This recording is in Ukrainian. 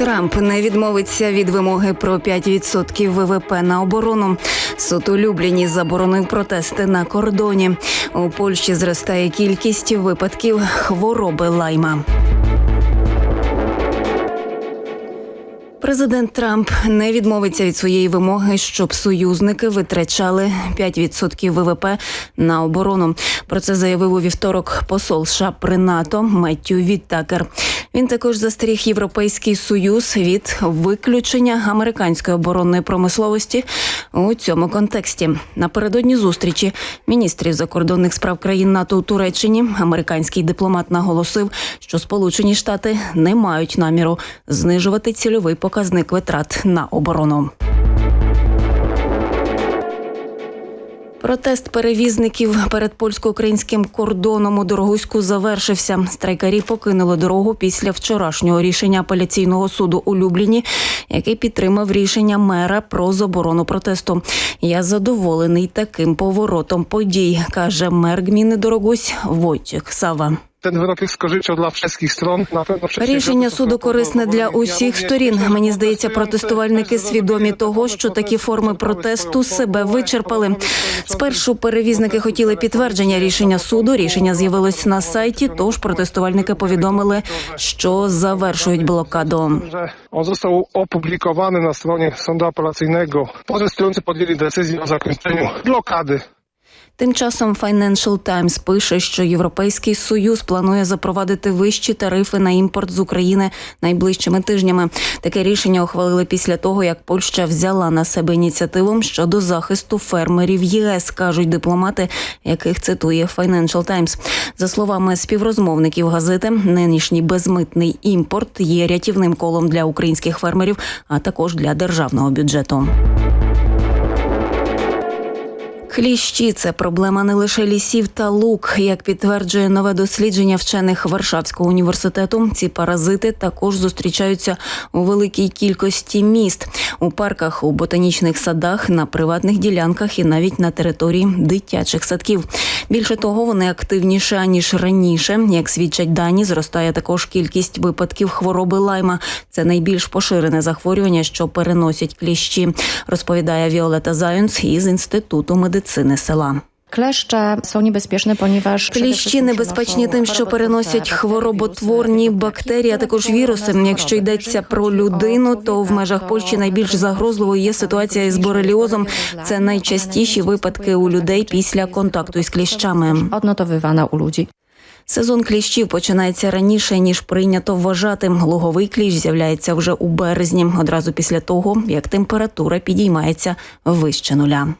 Трамп не відмовиться від вимоги про 5% ВВП на оборону. Суд у Любліні заборонив протести на кордоні. У Польщі зростає кількість випадків хвороби лайма. Президент Трамп не відмовиться від своєї вимоги, щоб союзники витрачали 5% ВВП на оборону. Про це заявив у вівторок посол США при НАТО Меттю Віттакер. Він також застеріг Європейський союз від виключення американської оборонної промисловості у цьому контексті. Напередодні зустрічі міністрів закордонних справ країн НАТО у Туреччині американський дипломат наголосив, що Сполучені Штати не мають наміру знижувати цільовий показник витрат на оборону. Протест перевізників перед польсько-українським кордоном у Дорогуську завершився. Страйкарі покинули дорогу після вчорашнього рішення апеляційного суду у Любліні, який підтримав рішення мера про заборону протесту. Я задоволений таким поворотом подій, каже мер гміни Дорогусь Войciech Сава. Ten wyrok jest z korzyścią dla wszystkich stron. Na pewno Рішення суду корисне для усіх сторін. Мені здається, протестувальники свідомі того, що такі форми протесту себе вичерпали. Спершу перевізники хотіли підтвердження рішення суду. Рішення з'явилось на сайті. Тож протестувальники повідомили, що завершують блокаду. on został opublikowany na stronie sądu apelacyjnego. Protestujący podjęli decyzję o zakończeniu blokady. Тим часом Financial Times пише, що Європейський союз планує запровадити вищі тарифи на імпорт з України найближчими тижнями. Таке рішення ухвалили після того, як Польща взяла на себе ініціативу щодо захисту фермерів ЄС, кажуть дипломати, яких цитує Financial Times. За словами співрозмовників газети, нинішній безмитний імпорт є рятівним колом для українських фермерів, а також для державного бюджету. Кліщі це проблема не лише лісів та лук. Як підтверджує нове дослідження вчених Варшавського університету, ці паразити також зустрічаються у великій кількості міст у парках, у ботанічних садах, на приватних ділянках і навіть на території дитячих садків. Більше того, вони активніше аніж раніше. Як свідчать дані, зростає також кількість випадків хвороби лайма. Це найбільш поширене захворювання, що переносять кліщі, розповідає Віолета Зайонс із інституту медицини села. Kleszcze są niebezpieczne, ponieważ Кліщі небезпечні тим, що переносять хвороботворні бактерії, а також віруси. Якщо йдеться про людину, то в межах Польщі найбільш загрозливою є ситуація із бореліозом. Це найчастіші випадки у людей після контакту із кліщами. Odnotowywana u ludzi. Сезон кліщів починається раніше ніж прийнято вважати. Луговий кліщ з'являється вже у березні, одразу після того, як температура підіймається вище нуля.